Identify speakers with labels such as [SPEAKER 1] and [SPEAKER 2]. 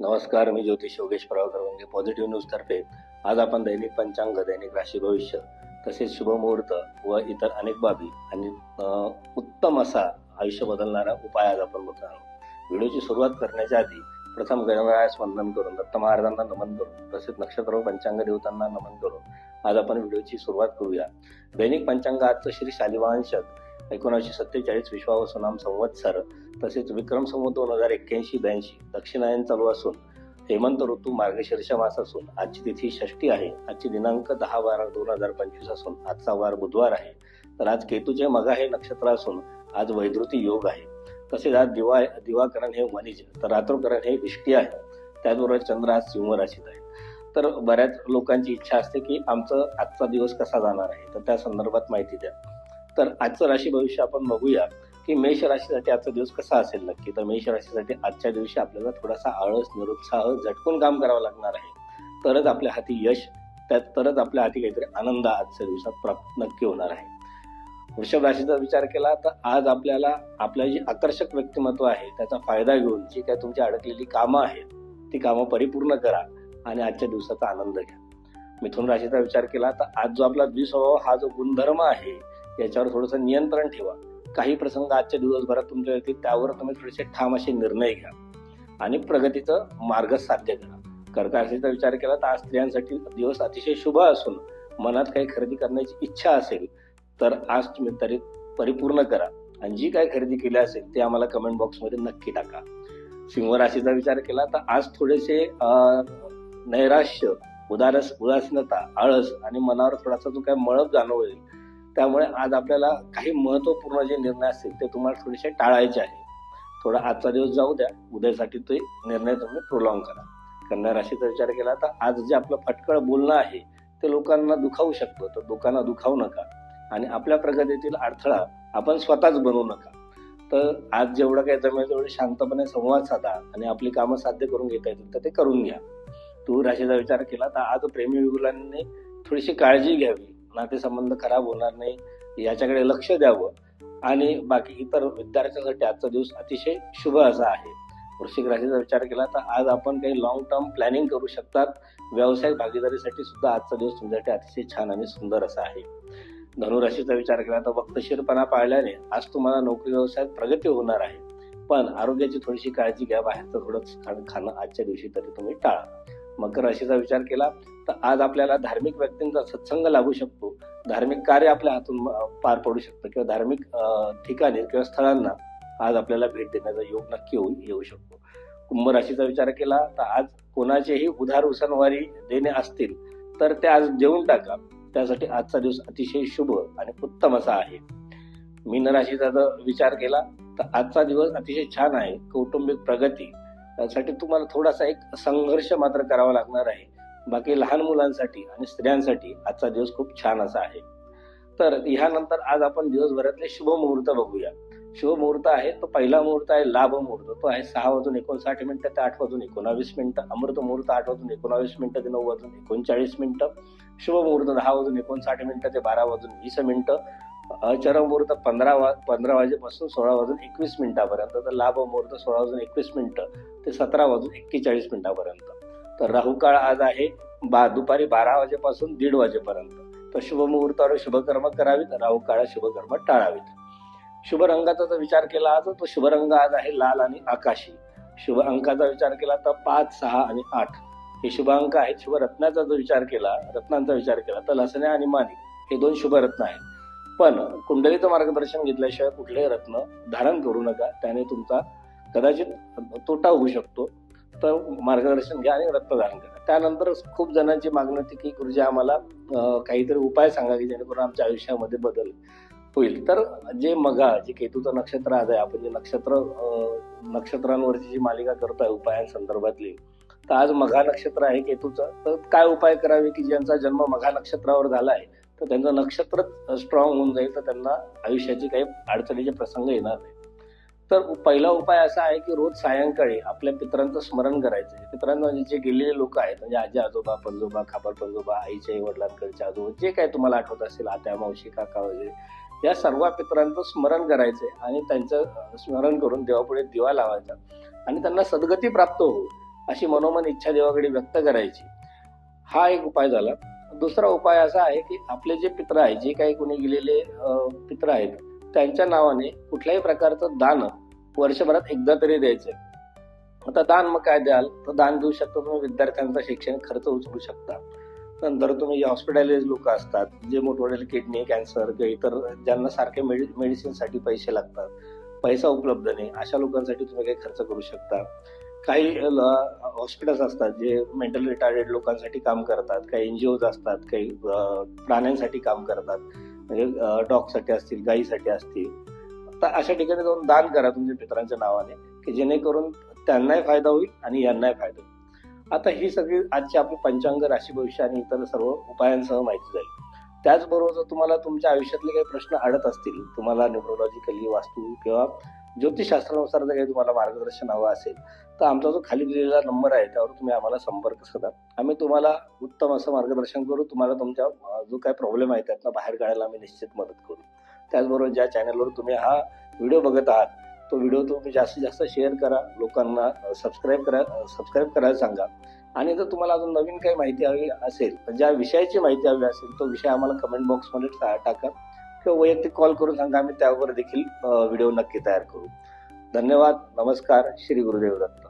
[SPEAKER 1] नमस्कार मी ज्योतिष योगेश प्रभाकर वंगे पॉझिटिव्ह न्यूज तर्फे. आज आपण दैनिक पंचांग दैनिक राशी भविष्य तसेच शुभमुहूर्त व इतर अनेक बाबी आणि उत्तम असा आयुष्य बदलणारा उपाय आज आपण बघणार आहोत. व्हिडिओची सुरुवात करण्याच्या आधी प्रथम गणरायास वंदन करून दत्त महाराजांना नमन करून तसेच नक्षत्र व पंचांग देवतांना नमन करून आज आपण व्हिडिओची सुरुवात करूया. दैनिक पंचांग आजचं श्री शालिवांशक एकोणीसशे सत्तेचाळीस विश्वाव सुनाम संवत्सर तसेच विक्रम संवत दोन हजार एक्क्याऐंशी ब्याऐंशी दक्षिणायन चालू असून हेमंत ऋतू मार्गशीर्ष मास असून आजची तिथी षष्टी आहे. आजची दिनांक दहा बारा दोन हजार पंचवीस असून आजचा वार बुधवार आहे. तर आज केतूचे मगा हे नक्षत्र असून आज वैद्युती योग आहे. तसेच आज दिवा दिवाकरण हे वणिज तर रात्रोकरण हे इष्टी आहे. त्याचबरोबर चंद्र आज सिंह राशीत आहे. तर बऱ्याच लोकांची इच्छा असते की आमचं आजचा दिवस कसा जाणार आहे? तर त्या संदर्भात माहिती द्या. तर आजचं राशी भविष्य आपण बघूया की मेष राशीसाठी आजचा दिवस कसा असेल नक्की. तर मेष राशीसाठी आजच्या दिवशी आपल्याला थोडासा आळस निरुत्साह झटकून काम करावं लागणार आहे. तरच आपल्या हाती यश त्यात तरच आपल्या हाती काहीतरी आनंद आजच्या दिवसात प्राप्त नक्की होणार आहे. वृषभ राशीचा विचार केला तर आज आपल्याला आपलं जे आकर्षक व्यक्तिमत्व आहे त्याचा फायदा घेऊन जी काय तुमची अडकलेली कामं आहेत ती कामं परिपूर्ण करा आणि आजच्या दिवसाचा आनंद घ्या. मिथुन राशीचा विचार केला तर आज जो आपला द्विस्वभाव हा जो गुणधर्म आहे याच्यावर थोडंसं नियंत्रण ठेवा. काही प्रसंग आजच्या दिवसभरात तुमच्या येतील त्यावर तुम्ही थोडेसे ठाम असे निर्णय घ्या. आणि प्रगतीचं मार्ग साध्य करा. कर्कराशीचा विचार केला तर आज स्त्रियांसाठी दिवस अतिशय शुभ असून मनात काही खरेदी करण्याची इच्छा असेल तर आज तुम्ही तरी परिपूर्ण करा. आणि जी काही खरेदी केली असेल ते आम्हाला कमेंट बॉक्समध्ये नक्की टाका. सिंह राशीचा विचार केला तर आज थोडेसे नैराश्य उदारस उदासीनता आळस आणि मनावर थोडासा जो काय मळप जाणवेल त्यामुळे आज आपल्याला काही महत्त्वपूर्ण जे निर्णय असतील ते तुम्हाला थोडेसे टाळायचे आहे. थोडा आजचा दिवस जाऊ द्या. उद्यासाठी ते निर्णय तुम्ही प्रोलॉंग करा. कन्या राशीचा विचार केला तर आज जे आपलं फटकळ बोलणं आहे ते लोकांना दुखावू शकतो. तर लोकांना दुखावू नका. आणि आपल्या प्रगतीतील अडथळा आपण स्वतःच बनवू नका. तर आज जेवढं काही जमेल तेवढे शांतपणे संवाद साधा आणि आपली कामं साध्य करून घेता येतील तर ते करून घ्या. तू राशीचा विचार केला तर आज प्रेमी विगुलांनी थोडीशी काळजी घ्यावी. नातेसंबंध खराब होणार नाही याच्याकडे लक्ष द्यावं. आणि बाकी इतर विद्यार्थ्यांसाठी आजचा दिवस अतिशय शुभ असा आहे. वृश्चिक राशीचा विचार केला तर आज आपण काही लॉंग टर्म प्लॅनिंग करू शकतात. व्यावसायिक भागीदारीसाठी सुद्धा आजचा दिवस तुमच्यासाठी अतिशय छान आणि सुंदर असा आहे. धनुराशीचा विचार केला तर वक्तशीरपणा पाळल्याने आज तुम्हाला नोकरी व्यवसायात प्रगती होणार आहे. पण आरोग्याची थोडीशी काळजी घ्या बाहेरचं थोडं खाणं खाणं आजच्या दिवशी तरी तुम्ही टाळा. मकर राशीचा विचार केला तर आज आपल्याला धार्मिक व्यक्तींचा सत्संग लाभू शकतो. धार्मिक कार्य आपल्या हातून पार पडू शकतं किंवा धार्मिक ठिकाणी किंवा स्थळांना आज आपल्याला भेट देण्याचा योग नक्की होऊ येऊ शकतो. कुंभ राशीचा विचार केला तर आज कोणाचेही उधार उसनवारी देणे असतील तर ते आज देऊन टाका. त्यासाठी आजचा दिवस अतिशय शुभ आणि उत्तम असा आहे. मीन राशीचा जर विचार केला तर आजचा दिवस अतिशय छान आहे. कौटुंबिक प्रगती त्यासाठी तुम्हाला थोडासा एक संघर्ष मात्र करावा लागणार आहे. बाकी लहान मुलांसाठी आणि स्त्रियांसाठी आजचा दिवस खूप छान असा आहे. तर ह्यानंतर आज आपण दिवसभरातले शुभ मुहूर्त बघूया. शुभ मुहूर्त आहे तो पहिला मुहूर्त आहे लाभ मुहूर्त. तो आहे सहा वाजून एकोणसाठ मिनिटं ते आठ वाजून एकोणावीस मिनिटं. अमृत मुहूर्त आठ वाजून एकोणावीस मिनिटं ते नऊ वाजून एकोणचाळीस मिनिटं. शुभ मुहूर्त दहा वाजून एकोणसाठ मिनिटं ते बारा वाजून वीस मिनिटं. अचरम मुहूर्त पंधरा वा पंधरा वाजेपासून सोळा वाजून एकवीस मिनिटापर्यंत तर लाभ मुहूर्त सोळा वाजून एकवीस मिनिटं ते सतरा वाजून एक्केचाळीस मिनिटापर्यंत. तर राहुकाळ आज आहे बा दुपारी बारा वाजेपासून दीड वाजेपर्यंत. तर शुभ मुहूर्तावर शुभकर्म करावीत राहुकाळ शुभकर्म टाळावीत. शुभ रंगाचा जर विचार केला आज तो शुभ रंग आज आहे लाल आणि आकाशी. शुभ अंकाचा विचार केला तर पाच सहा आणि आठ. हे शुभ अंक आहेत. शुभ रत्नाचा जो विचार केला रत्नांचा विचार केला तर लसण्या आणि माणिक हे दोन शुभ रत्न आहेत. पण कुंडलीचं मार्गदर्शन घेतल्याशिवाय कुठलेही रत्न धारण करू नका. त्याने तुमचा कदाचित तोटा होऊ शकतो. तर मार्गदर्शन घ्या आणि रत्न धारण करा. त्यानंतर खूप जणांची मागणी होती की गुरुजी आम्हाला काहीतरी उपाय सांगा की जेणेकरून आमच्या आयुष्यामध्ये बदल होईल. तर जे मगा जे केतूचं नक्षत्र आज आहे आपण जे नक्षत्र नक्षत्रांवरची जी मालिका करतोय उपायांसंदर्भातली तर आज मघा नक्षत्र आहे केतूचं. तर काय उपाय करावे की ज्यांचा जन्म मघा नक्षत्रावर झाला आहे? तर त्यांचं नक्षत्र स्ट्रॉंग होऊन जाईल तर त्यांना आयुष्याचे काही अडचणीचे प्रसंग येणार नाही तर पहिला उपाय असा आहे की रोज सायंकाळी आपल्या पितरांचं स्मरण करायचं. आहे. जे गेलेले लोक आहेत म्हणजे आजी आजोबा पंजोबा खापर पंजोबा आईचे वडिलांकडचे आजोबा जे काही तुम्हाला आठवत असेल आत्या मावशी काका वगैरे या सर्व पितरांचं स्मरण करायचंय आणि त्यांचं स्मरण करून देवापुढे दिवा लावायचा. आणि त्यांना सद्गती प्राप्त हो अशी मनोमन इच्छा देवाकडे व्यक्त करायची. हा एक उपाय झाला. दुसरा उपाय असा आहे की आपले जे पित्र आहेत जे काही कोणी गेलेले पित्र आहेत त्यांच्या नावाने कुठल्याही प्रकारचं दान वर्षभरात एकदा तरी द्यायचं. आता दान मग काय द्याल? तर दान देऊ शकता तुम्ही विद्यार्थ्यांचा शैक्षणिक खर्च उचलू शकता. नंतर तुम्ही जे हॉस्पिटलाइज लोक असतात जे मोठमोठे किडनी कॅन्सर किंवा इतर ज्यांना सारखे मेडि मेडिसिनसाठी पैसे लागतात पैसा उपलब्ध नाही अशा लोकांसाठी तुम्ही काही खर्च करू शकता. काही हॉस्पिटल्स असतात जे मेंटल रिटार्डेड लोकांसाठी काम करतात काही एनजीओज असतात काही प्राण्यांसाठी काम करतात. म्हणजे डॉगसाठी असतील गाईसाठी असतील. तर अशा ठिकाणी जाऊन दान करा तुमच्या मित्रांच्या नावाने की जेणेकरून त्यांनाही फायदा होईल आणि यांनाही फायदा होईल. आता ही सगळी आजची आपली पंचांग राशी भविष्य आणि इतर सर्व उपायांसह माहिती झाली त्याचबरोबर जर तुम्हाला तुमच्या आयुष्यातले काही प्रश्न अडत असतील तुम्हाला न्यूरोलॉजिकली वास्तू किंवा ज्योतिषशास्त्रानुसार जर काही तुम्हाला मार्गदर्शन हवं असेल तर आमचा जो खाली दिलेला नंबर आहे त्यावर तुम्ही आम्हाला संपर्क साधा. आम्ही तुम्हाला उत्तम असं मार्गदर्शन करू तुम्हाला तुमच्या जो काय प्रॉब्लेम आहे त्यातनं बाहेर काढायला आम्ही निश्चित मदत करू. त्याचबरोबर ज्या चॅनलवर तुम्ही हा व्हिडिओ बघत आहात तो व्हिडिओ तुम्ही जास्तीत जास्त शेअर करा लोकांना सबस्क्राईब करा सबस्क्राईब करायला सांगा. आणि जर तुम्हाला अजून नवीन काही माहिती हवी असेल तर ज्या विषयाची माहिती हवी असेल तो विषय आम्हाला कमेंट बॉक्समध्ये टाका. किंवा वैयक्तिक कॉल करून सांगा आम्ही त्यावर देखील व्हिडिओ नक्की तयार करू. धन्यवाद नमस्कार श्री गुरुदेव दत्त.